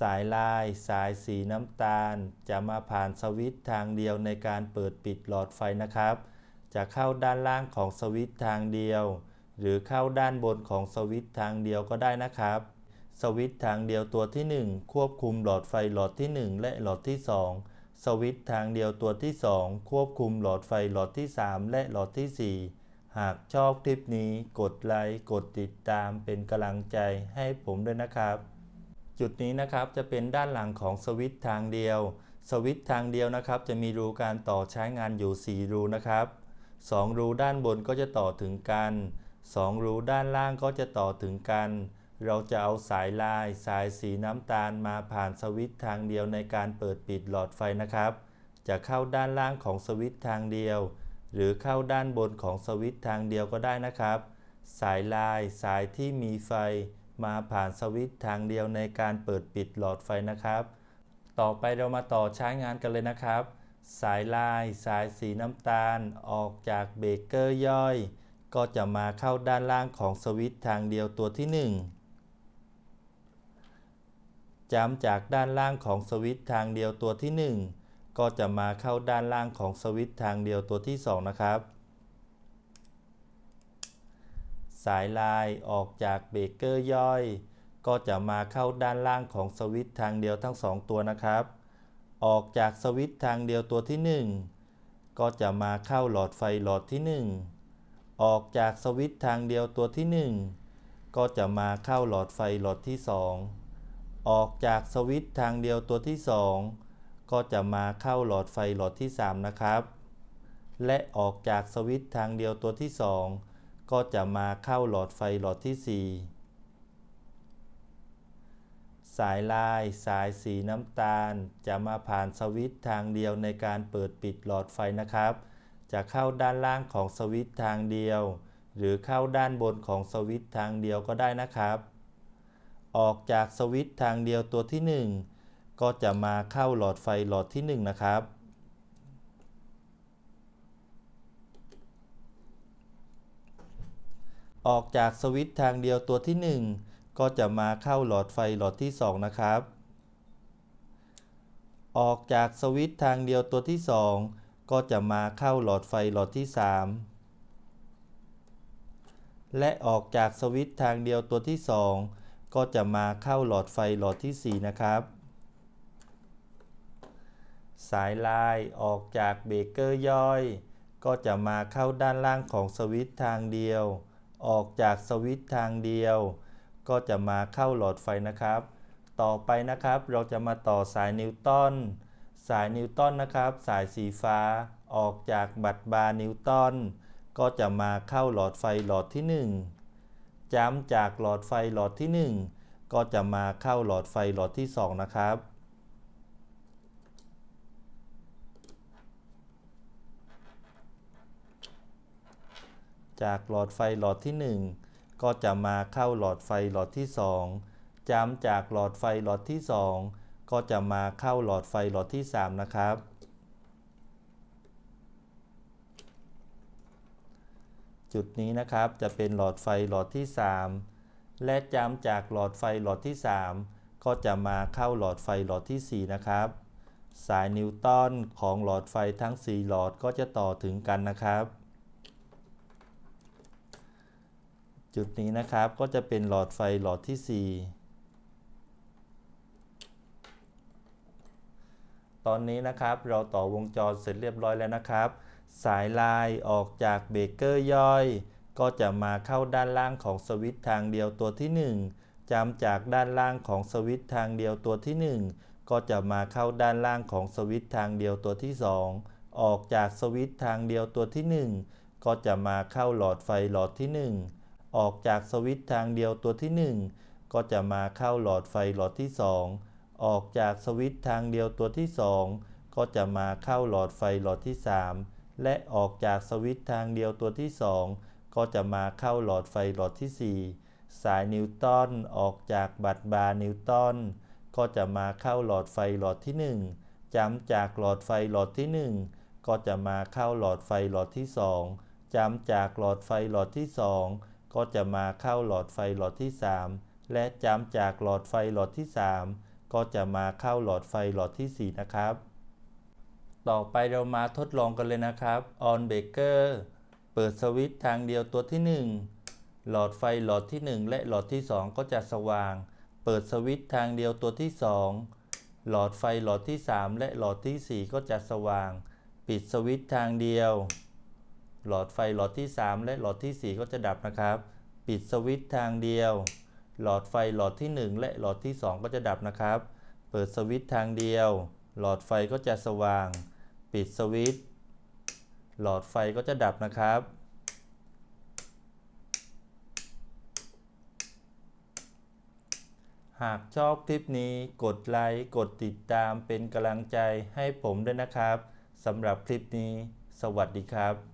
สายลาย สายสีน้ำตาล จะมาผ่านสวิตช์ทางเดียวในการเปิดปิดหลอดไฟนะครับ จะเข้าด้านล่างของสวิตช์ทางเดียว หรือเข้าด้านบนของสวิตช์ทางเดียวก็ได้นะครับ สวิตช์ทางเดียวตัวที่ 1 ควบคุมหลอดไฟหลอดที่ 1 และหลอดที่ 2 สวิตช์ทางเดียวตัวที่ 2 ควบคุมหลอดไฟหลอดที่ 3 และหลอดที่ 4หากชอบคลิปนี้กดไลค์ กดติดตามเป็นกำลังใจให้ผมด้วยนะครับ จุดนี้นะครับจะเป็นด้านหลังของสวิตช์ทางเดียว สวิตช์ทางเดียวนะครับ จะมีรูการต่อใช้งานอยู่ 4 รูนะครับ 2 รูด้านบนก็จะต่อถึงกัน 2 รูด้านล่างก็จะต่อถึงกัน เราจะเอาสายลายสายสีน้ำตาลมาผ่านสวิตช์ทางเดียวในการเปิดปิดหลอดไฟนะครับ จะเข้าด้านล่างของสวิตช์ทางเดียว หรือเข้าด้านบนของสวิตช์ทางเดียวก็ได้นะครับ สายลายสายที่มีไฟ มาผ่านสวิตช์ทางเดียวในการเปิดปิดหลอดไฟนะครับ ต่อไปเรามาต่อใช้งานกันเลยนะครับ สายลายสายสีน้ำตาล ออกจากเบรกเกอร์ย่อย ก็จะมาเข้าด้านล่างของสวิตช์ทางเดียวตัวที่ 1จำจากด้านล่างของสวิตช์ทางเดียวตัวที่ 1 ก็จะมาเข้าด้านล่างของสวิตช์ทางเดียวตัวที่ 2 นะครับ สายลายออกจากเบรกเกอร์ย่อย ก็จะมาเข้าด้านล่างของสวิตช์ทางเดียวทั้ง 2 ตัวนะครับ ออกจากสวิตช์ทางเดียวตัวที่ 1 ก็จะมาเข้าหลอดไฟหลอดที่ 1 ออกจากสวิตช์ทางเดียวตัวที่ 1 ก็จะมาเข้าหลอดไฟหลอดที่ 2 ออกจากสวิตช์ทางเดียวตัวที่ 2 ก็จะมาเข้าหลอดไฟหลอดที่ 3 นะครับ และออกจากสวิตช์ทางเดียวตัวที่ 2 ก็จะมาเข้าหลอดไฟหลอดที่ 4 สายลายสายสีน้ำตาล จะมาผ่านสวิตช์ทางเดียวในการเปิดปิดหลอดไฟนะครับ จะเข้าด้านล่างของสวิตช์ทางเดียว หรือเข้าด้านบนของสวิตช์ทางเดียวก็ได้นะครับ ออกจากสวิตช์ทางเดียวตัวที่ 1 ก็จะมาเข้าหลอดไฟหลอดที่ 1 นะครับ ออกจากสวิตช์ทางเดียวตัวที่ 1 ก็จะมาเข้าหลอดไฟหลอดที่ 2 นะครับ ออกจากสวิตช์ทางเดียวตัวที่ 2 ก็จะมาเข้าหลอดไฟหลอดที่ 3 และออกจากสวิตช์ทางเดียวตัวที่ 2 ก็จะมาเข้าหลอดไฟหลอดที่ 4 นะครับ สายลายออกจากเบรกเกอร์ย่อย ก็จะมาเข้าด้านล่างของสวิตช์ทางเดียว ออกจากสวิตช์ทางเดียว ก็จะมาเข้าหลอดไฟนะครับ ต่อไปนะครับเราจะมาต่อสายนิวตันสายนิวตันนะครับ สายสีฟ้าออกจากบัตรบาร์นิวตันก็จะมาเข้าหลอดไฟหลอดที่ 1จ้ำจากหลอดไฟหลอดที่ 1 ก็จะมาเข้าหลอดไฟหลอดที่ 2 นะครับ จากหลอดไฟหลอดที่ 1 ก็จะมาเข้าหลอดไฟหลอดที่ 2จำจากหลอดไฟหลอดที่ 2 ก็จะมาเข้าหลอดไฟหลอดที่ 3 นะครับ จุดนี้นะครับจะเป็นหลอดไฟหลอดที่ 3 และจำจากหลอดไฟหลอดที่ 3 ก็จะมาเข้าหลอดไฟหลอดที่ 4 นะครับ สายนิวตันของหลอดไฟทั้ง 4 หลอดก็จะต่อถึงกันนะครับ จุดนี้นะครับก็จะเป็นหลอดไฟหลอดที่ 4 ตอนนี้นะครับเราต่อวงจรเสร็จเรียบร้อยแล้วนะครับ สายลายออกจากเบรกเกอร์ย่อย ก็จะมาเข้าด้านล่างของสวิตช์ทางเดียวตัวที่ 1จำจากด้านล่างของสวิตช์ทางเดียวตัวที่ 1 ก็จะมาเข้าด้านล่างของสวิตช์ทางเดียวตัวที่ 2 ออกจากสวิตช์ทางเดียวตัวที่ 1 ก็จะมาเข้าหลอดไฟหลอดที่ 1 ออกจากสวิตช์ทางเดียวตัวที่ 1 ก็จะมาเข้าหลอดไฟหลอดที่ 2 ออกจากสวิตช์ทางเดียวตัวที่ 2 ก็จะมาเข้าหลอดไฟหลอดที่ 3 และออกจากสวิตช์ทางเดียวตัวที่ 2 ก็จะมาเข้าหลอดไฟหลอดที่ 4 สายนิวตันออกจากบัตรบาร์นิวตันก็จะมาเข้าหลอดไฟหลอดที่ 1จำจากหลอดไฟหลอดที่ 1 ก็จะมาเข้าหลอดไฟหลอดที่ 2จำจากหลอดไฟหลอดที่ 2 ก็จะมาเข้าหลอดไฟหลอดที่ 3 และจำจากหลอดไฟหลอดที่ 3 ก็จะมาเข้าหลอดไฟหลอดทีสี่ 4 นะครับ ต่อไปเรามาทดลองกันเลยนะครับ on breaker เปิดสวิตช์ทางเดียวตัวที่ 1 หลอดไฟหลอดที่ 1 และหลอดที่ 2 ก็จะสว่าง เปิดสวิตช์ทางเดียวตัวที่ 2 หลอดไฟหลอดที่ 3 และหลอดทีสี่4 ก็จะสว่าง ปิดสวิตช์ทางเดียว หลอดไฟหลอดที่ 3 และหลอดทีสี่ 4 ก็จะดับนะครับ ปิดสวิตช์ทางเดียว หลอดไฟหลอดที่ 1 และหลอดที่ 2 ก็จะดับนะครับ เปิดสวิตช์ทางเดียว หลอดไฟก็จะสว่าง ปิดสวิตช์หลอดไฟก็จะดับนะครับ หากชอบคลิปนี้กดไลค์กดติดตามเป็นกำลังใจให้ผมด้วยนะครับสำหรับคลิปนี้ สวัสดีครับ